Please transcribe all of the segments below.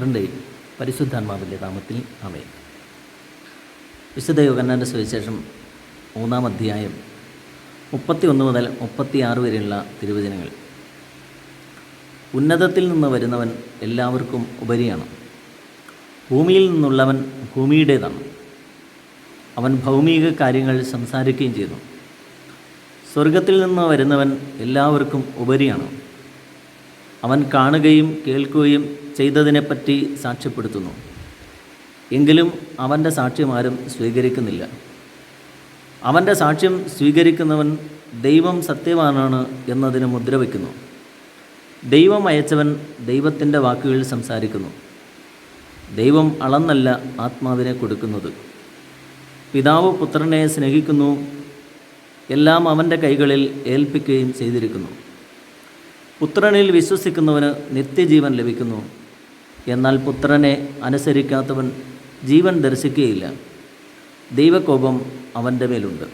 പുത്രന്റെയും പരിശുദ്ധാത്മാവിന്റെ നാമത്തിൽ അമേ വിശുദ്ധ യോഗന്നാന്റെ സുവിശേഷം മൂന്നാം അധ്യായം മുപ്പത്തി ഒന്ന് മുതൽ മുപ്പത്തിയാറ് വരെയുള്ള തിരുവചനങ്ങൾ. ഉന്നതത്തിൽ നിന്ന് വരുന്നവൻ എല്ലാവർക്കും ഉപരിയാണ്. ഭൂമിയിൽ നിന്നുള്ളവൻ ഭൂമിയുടേതാണ്. അവൻ ഭൗമിക കാര്യങ്ങൾ സംസാരിക്കുകയും ചെയ്യുന്നു. സ്വർഗത്തിൽ നിന്ന് വരുന്നവൻ എല്ലാവർക്കും ഉപരിയാണ്. അവൻ കാണുകയും കേൾക്കുകയും ചെയ്തതിനെപ്പറ്റി സാക്ഷ്യപ്പെടുത്തുന്നു. എങ്കിലും അവന്റെ സാക്ഷ്യം ആരും സ്വീകരിക്കുന്നില്ല. അവന്റെ സാക്ഷ്യം സ്വീകരിക്കുന്നവൻ ദൈവം സത്യവാനാണ് എന്നതിന് മുദ്ര വയ്ക്കുന്നു. ദൈവം അയച്ചവൻ ദൈവത്തിന്റെ വാക്കുകളിൽ സംസാരിക്കുന്നു. ദൈവം അളന്നല്ല ആത്മാവിനെ കൊടുക്കുന്നത്. പിതാവ് പുത്രനെ സ്നേഹിക്കുന്നു. എല്ലാം അവന്റെ കൈകളിൽ ഏൽപ്പിക്കുകയും ചെയ്തിരിക്കുന്നു. പുത്രനിൽ വിശ്വസിക്കുന്നവന് നിത്യജീവൻ ലഭിക്കുന്നു. എന്നാൽ പുത്രനെ അനുസരിക്കാത്തവൻ ജീവൻ ദർശിക്കുകയില്ല. ദൈവകോപം അവന്റെ മേലുണ്ട്.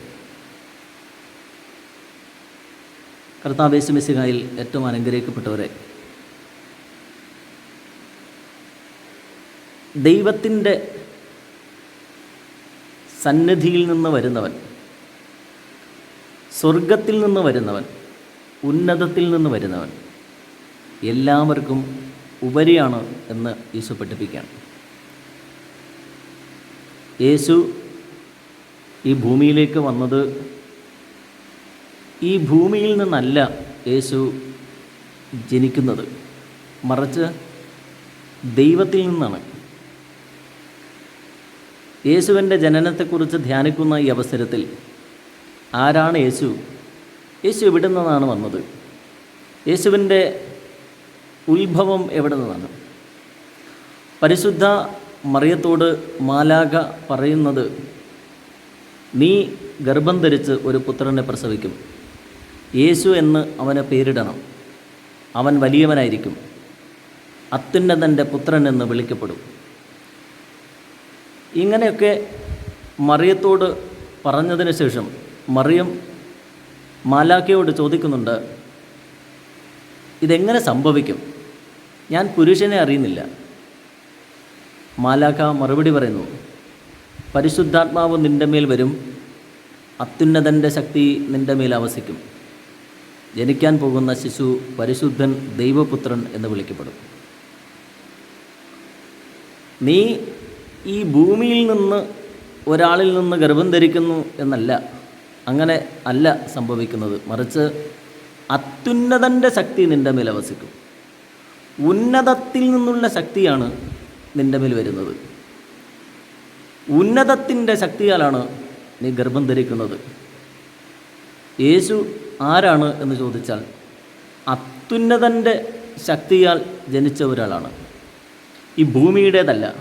കർത്താവേശുമിശികായിൽ ഏറ്റവും അനുഗ്രഹിക്കപ്പെട്ടവരെ ദൈവത്തിന്റെ സന്നിധിയിൽ നിന്ന് വരുന്നവൻ സ്വർഗത്തിൽ നിന്ന് വരുന്നവൻ ഉന്നതത്തിൽ നിന്ന് വരുന്നവൻ എല്ലാവർക്കും ഉപരിയാണ് എന്ന് യേശു പഠിപ്പിക്കുകയാണ്. യേശു ഈ ഭൂമിയിലേക്ക് വന്നത് ഈ ഭൂമിയിൽ നിന്നല്ല യേശു ജനിക്കുന്നത്. മറിച്ച് ദൈവത്തിൽ നിന്നാണ്. യേശുവിന്റെ ജനനത്തെക്കുറിച്ച് ധ്യാനിക്കുന്ന ഈ അവസരത്തിൽ ആരാണ് യേശു? യേശു എവിടെ നിന്നാണ് വന്നത്? യേശുവിന്റെ ഉത്ഭവം എവിടെ നിന്നാണ്? പരിശുദ്ധ മറിയത്തോട് മാലാക പറയുന്നത് നീ ഗർഭം ധരിച്ച് ഒരു പുത്രനെ പ്രസവിക്കും. യേശു എന്ന് അവനെ പേരിടണം. അവൻ വലിയവനായിരിക്കും. അത്യുന്നതന്റെ പുത്രൻ എന്ന് വിളിക്കപ്പെടും. ഇങ്ങനെയൊക്കെ മറിയത്തോട് പറഞ്ഞതിന് ശേഷം മറിയം മാലാക്കയോട് ചോദിക്കുന്നുണ്ട് ഇതെങ്ങനെ സംഭവിക്കും? ഞാൻ പുരുഷനെ അറിയുന്നില്ല. മാലാഖ മറുപടി പറയുന്നു പരിശുദ്ധാത്മാവ് നിന്റെ മേൽ വരും അത്യുന്നതന്റെ ശക്തി നിന്റെ മേൽ ആവസിക്കും. ജനിക്കാൻ പോകുന്ന ശിശു പരിശുദ്ധൻ ദൈവപുത്രൻ എന്ന് വിളിക്കപ്പെടും. നീ ഈ ഭൂമിയിൽ നിന്ന് ഒരാളിൽ നിന്ന് ഗർഭം ധരിക്കുന്നു എന്നല്ല അങ്ങനെ അല്ല സംഭവിക്കുന്നത്. മറിച്ച് അത്യുന്നതന്റെ ശക്തി നിന്റെ മേൽ വസിക്കും ഉന്നതത്തിൽ നിന്നുള്ള ശക്തിയാണ് നിന്റെ മേൽ വരുന്നത്. ഉന്നതത്തിന്റെ ശക്തിയാലാണ് നീ ഗർഭം ധരിക്കുന്നത്. യേശു ആരാണ് എന്ന് ചോദിച്ചാൽ അത്യുന്നതന്റെ ശക്തിയാൽ ജനിച്ച ഒരാളാണ്. ഈ ഭൂമിയുടേതല്ല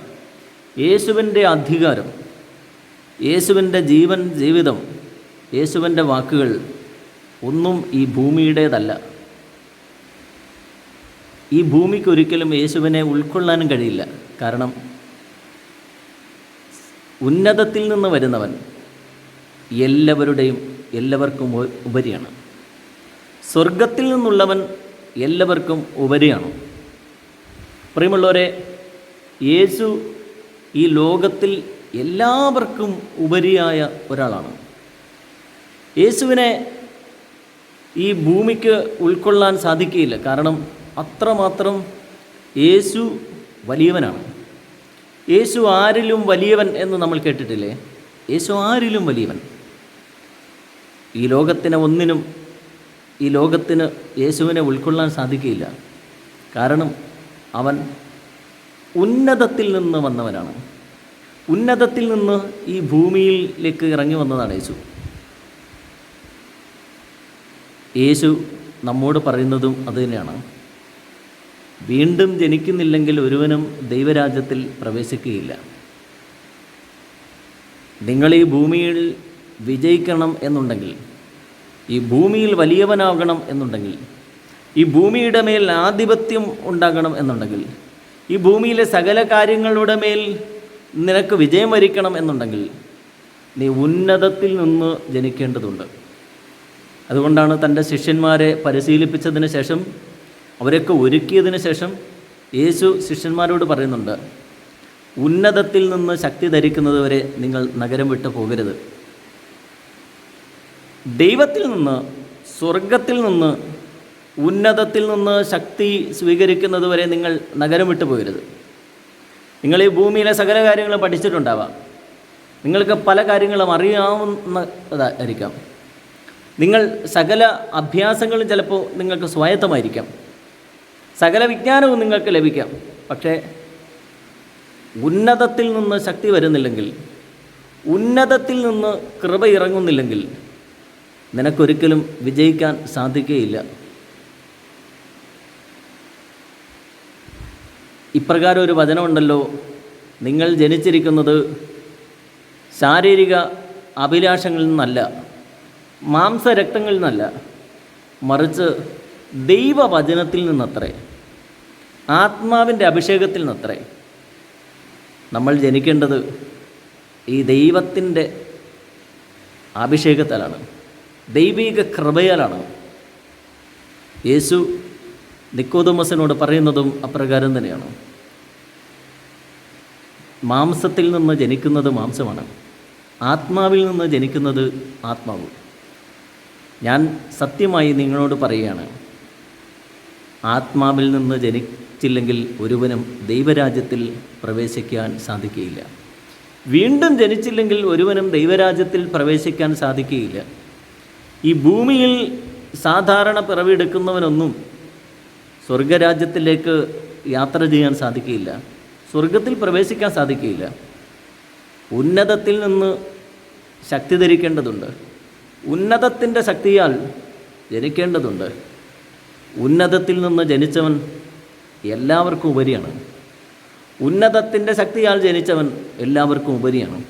യേശുവിന്റെ അധികാരം യേശുവിന്റെ ജീവൻ ജീവിതം യേശുവിന്റെ വാക്കുകൾ ഒന്നും ഈ ഭൂമിയുടേതല്ല. ഈ ഭൂമിക്ക് ഒരിക്കലും യേശുവിനെ ഉൾക്കൊള്ളാനും കഴിയില്ല. കാരണം ഉന്നതത്തിൽ നിന്ന് വരുന്നവൻ എല്ലാവരുടെയും എല്ലാവർക്കും ഉപരിയാണ്. സ്വർഗത്തിൽ നിന്നുള്ളവൻ എല്ലാവർക്കും ഉപരിയാണ്. പ്രിയമുള്ളവരെ യേശു ഈ ലോകത്തിൽ എല്ലാവർക്കും ഉപരിയായ ഒരാളാണ്. യേശുവിനെ ഈ ഭൂമിക്ക് ഉൾക്കൊള്ളാൻ സാധിക്കുകയില്ല. കാരണം അത്രമാത്രം യേശു വലിയവനാണ്. യേശു ആരിലും വലിയവൻ എന്ന് നമ്മൾ കേട്ടിട്ടില്ലേ? യേശു ആരിലും വലിയവൻ. ഈ ലോകത്തിന് ഒന്നിനും ഈ ലോകത്തിന് യേശുവിനെ ഉൾക്കൊള്ളാൻ സാധിക്കുകയില്ല. കാരണം അവൻ ഉന്നതത്തിൽ നിന്ന് വന്നവനാണ്. ഉന്നതത്തിൽ നിന്ന് ഈ ഭൂമിയിലേക്ക് ഇറങ്ങി വന്നതാണ് യേശു. യേശു നമ്മോട് പറയുന്നതും അതുതന്നെയാണ് വീണ്ടും ജനിക്കുന്നില്ലെങ്കിൽ ഒരുവനും ദൈവരാജ്യത്തിൽ പ്രവേശിക്കുകയില്ല. നിങ്ങൾ ഈ ഭൂമിയിൽ വിജയിക്കണം എന്നുണ്ടെങ്കിൽ ഈ ഭൂമിയിൽ വലിയവനാകണം എന്നുണ്ടെങ്കിൽ ഈ ഭൂമിയുടെ മേൽ ആധിപത്യം ഉണ്ടാകണം എന്നുണ്ടെങ്കിൽ ഈ ഭൂമിയിലെ സകല കാര്യങ്ങളുടെ മേൽ നിനക്ക് വിജയം വരിക്കണം എന്നുണ്ടെങ്കിൽ നീ ഉന്നതത്തിൽ നിന്ന് ജനിക്കേണ്ടതുണ്ട്. അതുകൊണ്ടാണ് തന്റെ ശിഷ്യന്മാരെ പരിശീലിപ്പിച്ചതിന് ശേഷം അവരൊക്കെ ഒരുക്കിയതിന് ശേഷം യേശു ശിഷ്യന്മാരോട് പറയുന്നുണ്ട് ഉന്നതത്തിൽ നിന്ന് ശക്തി ധരിക്കുന്നത് വരെ നിങ്ങൾ നഗരം വിട്ടു പോകരുത്. ദൈവത്തിൽ നിന്ന് സ്വർഗത്തിൽ നിന്ന് ഉന്നതത്തിൽ നിന്ന് ശക്തി സ്വീകരിക്കുന്നത് വരെ നിങ്ങൾ നഗരം വിട്ടു പോകരുത്. നിങ്ങൾ ഈ ഭൂമിയിലെ സകല കാര്യങ്ങളും പഠിച്ചിട്ടുണ്ടാവാം. നിങ്ങൾക്ക് പല കാര്യങ്ങളും അറിയാവുന്നതായിരിക്കാം നിങ്ങൾ സകല അഭ്യാസങ്ങളും ചിലപ്പോൾ നിങ്ങൾക്ക് സ്വായത്തമായിരിക്കാം. സകല വിജ്ഞാനവും നിങ്ങൾക്ക് ലഭിക്കാം. പക്ഷേ ഉന്നതത്തിൽ നിന്ന് ശക്തി വരുന്നില്ലെങ്കിൽ ഉന്നതത്തിൽ നിന്ന് കൃപ ഇറങ്ങുന്നില്ലെങ്കിൽ നിനക്കൊരിക്കലും വിജയിക്കാൻ സാധിക്കുകയില്ല. ഇപ്രകാരം ഒരു വചനമുണ്ടല്ലോ നിങ്ങൾ ജനിച്ചിരിക്കുന്നത് ശാരീരിക അഭിലാഷങ്ങളിൽ നിന്നല്ല. മാംസരക്തങ്ങളിൽ നിന്നല്ല മറിച്ച് ദൈവവചനത്തിൽ നിന്നത്രേ ആത്മാവിന്റെ അഭിഷേകത്തിൽ നിന്നത്രേ നമ്മൾ ജനിക്കേണ്ടത് ഈ ദൈവത്തിന്റെ അഭിഷേകത്താലാണ് ദൈവിക കൃപയാലാണ്. യേശു നിക്കോദമസിനോട് പറയുന്നതും അപ്രകാരം തന്നെയാണ്. മാംസത്തിൽ നിന്ന് ജനിക്കുന്നത് മാംസമാണ് ആത്മാവിൽ നിന്ന് ജനിക്കുന്നത് ആത്മാവ്. ഞാൻ സത്യമായി നിങ്ങളോട് പറയുകയാണ്. ആത്മാവിൽ നിന്ന് ജനിച്ചില്ലെങ്കിൽ ഒരുവനും ദൈവരാജ്യത്തിൽ പ്രവേശിക്കാൻ സാധിക്കുകയില്ല. വീണ്ടും ജനിച്ചില്ലെങ്കിൽ ഒരുവനും ദൈവരാജ്യത്തിൽ പ്രവേശിക്കാൻ സാധിക്കുകയില്ല. ഈ ഭൂമിയിൽ സാധാരണ പിറവിയെടുക്കുന്നവനൊന്നും സ്വർഗരാജ്യത്തിലേക്ക് യാത്ര ചെയ്യാൻ സാധിക്കുകയില്ല. സ്വർഗത്തിൽ പ്രവേശിക്കാൻ സാധിക്കുകയില്ല. ഉന്നതത്തിൽ നിന്ന് ശക്തി ധരിക്കേണ്ടതുണ്ട്. ഉന്നതത്തിന്റെ ശക്തിയാൽ ജനിക്കേണ്ടതുണ്ട്. ഉന്നതത്തിൽ നിന്ന് ജനിച്ചവൻ എല്ലാവർക്കും ഉപരിയാണ്. ഉന്നതത്തിന്റെ ശക്തിയാൽ ജനിച്ചവൻ എല്ലാവർക്കും ഉപരിയാണ്.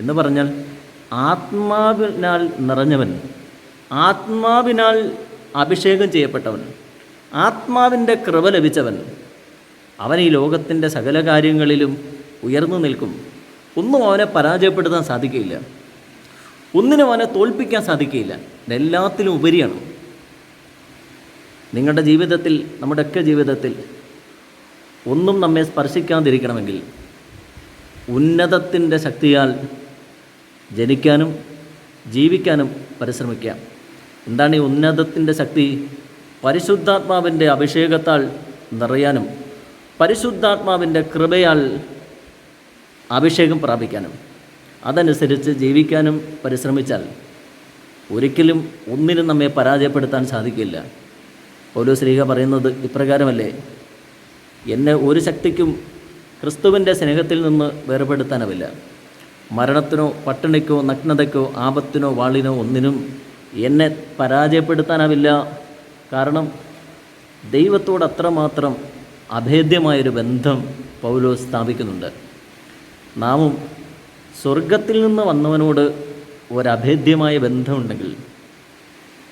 എന്ന് പറഞ്ഞാൽ ആത്മാവിനാൽ നിറഞ്ഞവൻ ആത്മാവിനാൽ അഭിഷേകം ചെയ്യപ്പെട്ടവൻ ആത്മാവിന്റെ കൃപ ലഭിച്ചവൻ അവൻ ഈ ലോകത്തിന്റെ സകല കാര്യങ്ങളിലും ഉയർന്നു നിൽക്കും. ഒന്നും അവനെ പരാജയപ്പെടുത്താൻ സാധിക്കുകയില്ല. ഒന്നിനും അവനെ തോൽപ്പിക്കാൻ സാധിക്കുകയില്ല. ഇതെല്ലാത്തിലും ഉപരിയാണ്. നിങ്ങളുടെ ജീവിതത്തിൽ നമ്മുടെയൊക്കെ ജീവിതത്തിൽ ഒന്നും നമ്മെ സ്പർശിക്കാതിരിക്കണമെങ്കിൽ ഉന്നതത്തിന്റെ ശക്തിയാൽ ജനിക്കാനും ജീവിക്കാനും പരിശ്രമിക്കാം. എന്താണ് ഈ ഉന്നതത്തിന്റെ ശക്തി? പരിശുദ്ധാത്മാവിന്റെ അഭിഷേകത്താൽ നിറയാനും പരിശുദ്ധാത്മാവിന്റെ കൃപയാൽ അഭിഷേകം പ്രാപിക്കാനും. അതനുസരിച്ച് ജീവിക്കാനും പരിശ്രമിച്ചാൽ ഒരിക്കലും ഒന്നിനും നമ്മെ പരാജയപ്പെടുത്താൻ സാധിക്കില്ല. ഓരോ സ്ത്രീക പറയുന്നത് ഇപ്രകാരമല്ലേ? എന്നെ ഒരു ശക്തിക്കും ക്രിസ്തുവിന്റെ സ്നേഹത്തിൽ നിന്ന് വേർപെടുത്താനാവില്ല മരണത്തിനോ പട്ടിണിക്കോ നഗ്നതയ്ക്കോ ആപത്തിനോ വാളിനോ ഒന്നിനും എന്നെ പരാജയപ്പെടുത്താനാവില്ല. കാരണം ദൈവത്തോട് അത്രമാത്രം അഭേദ്യമായൊരു ബന്ധം പൗലോസ് സ്ഥാപിക്കുന്നുണ്ട്. നാമും സ്വർഗത്തിൽ നിന്ന് വന്നവനോട് ഒരഭേദ്യമായ ബന്ധമുണ്ടെങ്കിൽ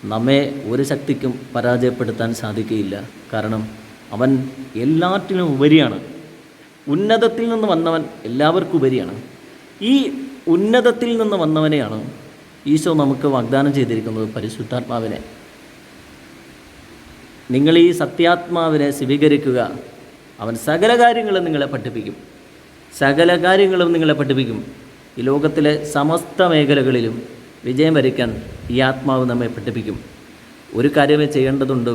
നമ്മെ ഒരു ശക്തിക്കും പരാജയപ്പെടുത്താൻ സാധിക്കുകയില്ല. കാരണം അവൻ എല്ലാറ്റിനും ഉപരിയാണ്. ഉന്നതത്തിൽ നിന്ന് വന്നവൻ എല്ലാവർക്കും ഉപരിയാണ്. ഈ ഉന്നതത്തിൽ നിന്ന് വന്നവനെയാണ് ഈശോ നമുക്ക് വാഗ്ദാനം ചെയ്തിരിക്കുന്നത് പരിശുദ്ധാത്മാവിനെ. നിങ്ങൾ ഈ സത്യാത്മാവിനെ സ്വീകരിക്കുക. അവൻ സകല കാര്യങ്ങളും നിങ്ങളെ പഠിപ്പിക്കും. സകല കാര്യങ്ങളും നിങ്ങളെ പഠിപ്പിക്കും. ഈ ലോകത്തിലെ സമസ്ത മേഖലകളിലും വിജയം വരിക്കാൻ ഈ ആത്മാവ് നമ്മെ പഠിപ്പിക്കും. ഒരു കാര്യമേ ചെയ്യേണ്ടതുണ്ട്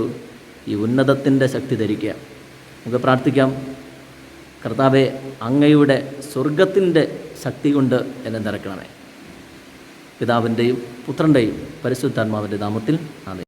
ഈ ഉന്നതത്തിന്റെ ശക്തി ധരിക്കുക. നമുക്ക് പ്രാർത്ഥിക്കാം. കർത്താവെ അങ്ങയുടെ സ്വർഗത്തിന്റെ ശക്തി കൊണ്ട് എന്നെ നിറക്കണമേ പിതാവിന്റെയും പുത്രന്റെയും പരിശുദ്ധാത്മാവിന്റെ നാമത്തിൽ ആമേ